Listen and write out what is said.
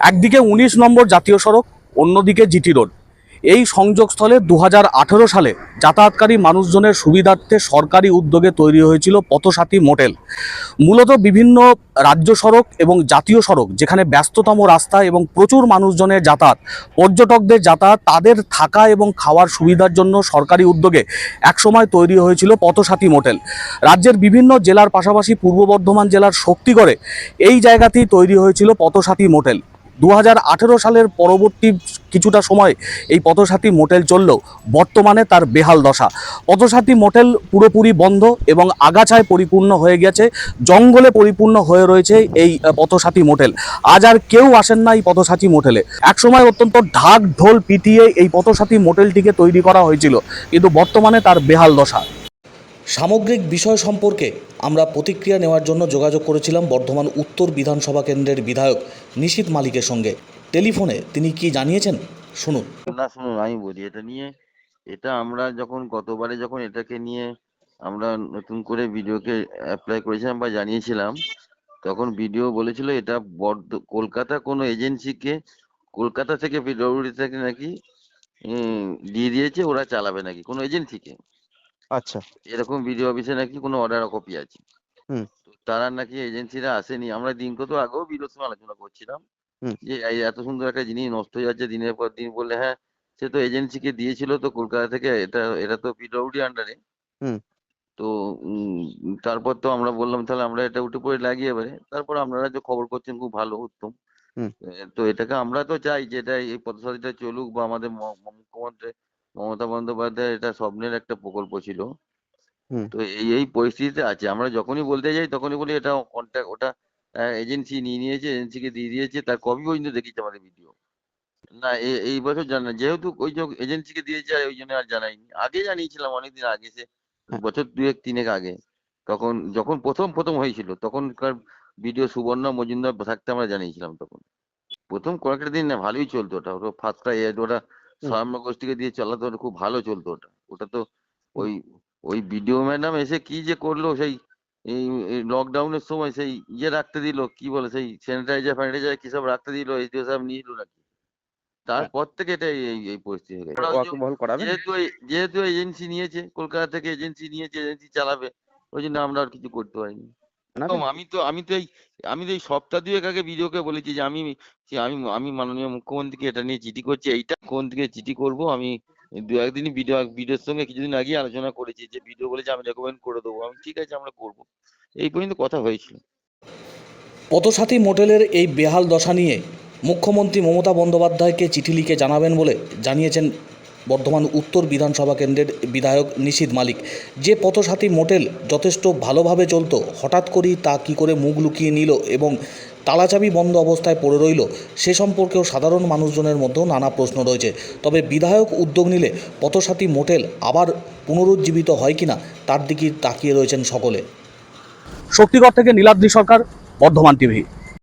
একদিকে উনিশ নম্বর জাতীয় সড়ক, অন্যদিকে জিটি রোড। এই সংযোগস্থলে দু হাজার আঠেরো সালে যাতায়াতকারী মানুষজনের সুবিধার্থে সরকারি উদ্যোগে তৈরি হয়েছিল পথসাথী মোটেল। মূলত বিভিন্ন রাজ্য সড়ক এবং জাতীয় সড়ক, যেখানে ব্যস্ততম রাস্তা এবং প্রচুর মানুষজনের যাতায়াত, পর্যটকদের যাতায়াত, তাদের থাকা এবং খাওয়ার সুবিধার জন্য সরকারি উদ্যোগে একসময় তৈরি হয়েছিল পথসাথী মোটেল। রাজ্যের বিভিন্ন জেলার পাশাপাশি পূর্ব বর্ধমান জেলার শক্তিগড়ে এই জায়গাতেই তৈরি হয়েছিল পথসাথী মোটেল। দু হাজার আঠেরো সালের পরবর্তী কিছুটা সময় এই পথসাথী মোটেল চললেও বর্তমানে তার বেহাল দশা। পথসাথী মোটেল পুরোপুরি বন্ধ এবং আগাছায় পরিপূর্ণ হয়ে গেছে, জঙ্গলে পরিপূর্ণ হয়ে রয়েছে এই পথসাথী মোটেল। আজ আর কেউ আসেন না এই পথসাথী মোটেলে। একসময় অত্যন্ত ঢাক ঢোল পিটিয়ে এই পথসাথী মোটেলটিকে তৈরি করা হয়েছিল, কিন্তু বর্তমানে তার বেহাল দশা। সামগ্রিক বিষয় সম্পর্কে আমরা প্রতিক্রিয়া নেওয়ার জন্য যোগাযোগ করেছিলাম বর্ধমান উত্তর বিধানসভা কেন্দ্রের বিধায়ক নিশীত মালিকের সঙ্গে। টেলিফোনে তিনি কি জানিয়েছেন? শুনুন। না, শুনুন, আমি বলি, এটা নিয়ে, এটা আমরা যখন, গতবারে যখন এটাকে নিয়ে আমরা নতুন করে ভিডিওকে অ্যাপ্লাই করেছিলাম বা জানিয়েছিলাম, তখন ভিডিও বলেছিল এটা বর্ধ, কলকাতা কোনো এজেন্সিকে, কলকাতা থেকে পিডব্লিউডি থেকে নাকি দিয়ে দিয়েছে, ওরা চালাবে নাকি, কোনো এজেন্সিকে। আচ্ছা। এরকম বিডিও অফিসে নাকি কোনো অর্ডার কপি আছে। হুম। তারা নাকি এজেন্সিরা আসেনি। আমরা দিনকে তো আগেও ভিডিওর সময় আলোচনা করছিলাম। যে এত সুন্দর একটা জিনিস নষ্ট হয়ে যাচ্ছে দিনের পর দিন বললে হ্যাঁ সে তো এজেন্সিকে দিয়েছিল তো কলকাতা থেকে এটা এটা তো পিডব্লিউডি আন্ডারে হুম। তো তারপর তো আমরা বললাম তাহলে আমরা এটা উঠে পড়ে লাগিয়ে এবারে। তারপর আপনারা যে খবর করছেন খুব ভালো উত্তম। হুম। তো এটাকে আমরা তো চাই যে এটা এই পথসারিটা চলুক বা আমাদের মুখ্যমন্ত্রী মমতা বন্দ্যোপাধ্যায় এটা স্বপ্নের একটা প্রকল্প ছিল। তো এই এই পরিস্থিতিতে আছে। আমরা যখনই বলতে যাই তখনই বলি এটা কন্ট্যাক্ট ওটা এজেন্সি নিয়ে নিয়েছে এজেন্সিকে দিয়ে দিয়েছে তার কপি পর্যন্ত দেখেছি আমাদের ভিডিও না এই বছর জানা যেহেতু ওই যে এজেন্সিকে দিয়েছে আর ওই জন্য আর জানাইনি। আগে জানিয়েছিলাম অনেকদিন আগে সে হ্যাঁ। বছর দুয়েক তিনেক আগে। তখন যখন প্রথম প্রথম হয়েছিল তখনকার ভিডিও সুবর্ণ মজুমদার থাকতে আমরা জানিয়েছিলাম তখন। প্রথম কয়েকটা দিন না ভালোই চলতো ওটা ওটা ফার্স্ট ওটা হুম। গোষ্ঠীকে দিয়ে চালাতো ওটা খুব ভালো চলতো ওটা। ওটা তো ওই ওই বিডিও ম্যাডাম এসে কি যে করল সেই এই লকডাউনের সময় সেই ইয়ে রাখতে দিল কি বলে সেই স্যানিটাইজার ফ্যানিটাইজার কি সব রাখতে দিল এইচডিও সাহেব নিয়ে এলো নাকি তারপর থেকে এটা এই এই- পরিস্থিতি হয়ে গেছে। যেহেতু যেহেতু এজেন্সি নিয়েছে কলকাতা থেকে এজেন্সি নিয়েছে এজেন্সি চালাবে ওই জন্য আমরা আর কিছু করতে পারিনি? একদম আমি তো আমি তো এই আমি তো এই সপ্তাহ দুয়েক আগে ভিডিওকে বলেছি যে আমি যে আমি আমি মাননীয় মুখ্যমন্ত্রীকে এটা নিয়ে চিঠি করছি এইটা মুখ্যমন্ত্রীকে চিঠি করব? আমি দু একদিনই ভিডিও ভিডিওর সঙ্গে কিছুদিন আগে আলোচনা করেছি যে ভিডিও বলেছে আমি রেকমেন্ড করে দেবো। আমি ঠিক আছে আমরা করব। এই পর্যন্ত কথা হয়েছিল। পথসাথী মোটেলের এই বেহাল দশা নিয়ে মুখ্যমন্ত্রী মমতা বন্দ্যোপাধ্যায়কে চিঠি লিখে জানাবেন বলে জানিয়েছেন বর্ধমান উত্তর বিধানসভা কেন্দ্রের বিধায়ক নিশীদ মালিক। যে পথসাথী মোটেল যথেষ্ট ভালোভাবে চলতো, হঠাৎ করেই তা কী করে মুখ লুকিয়ে নিল এবং তালাচাবি বন্ধ অবস্থায় পড়ে রইল, সে সম্পর্কেও সাধারণ মানুষজনের মধ্যেও নানা প্রশ্ন রয়েছে। তবে বিধায়ক উদ্যোগ নিলে পথসাথী মোটেল আবার পুনরুজ্জীবিত হয় কিনা, তার দিকে তাকিয়ে রয়েছেন সকলে। শক্তিগড় থেকে নীলাদ্রি সরকার, বর্ধমান টিভি।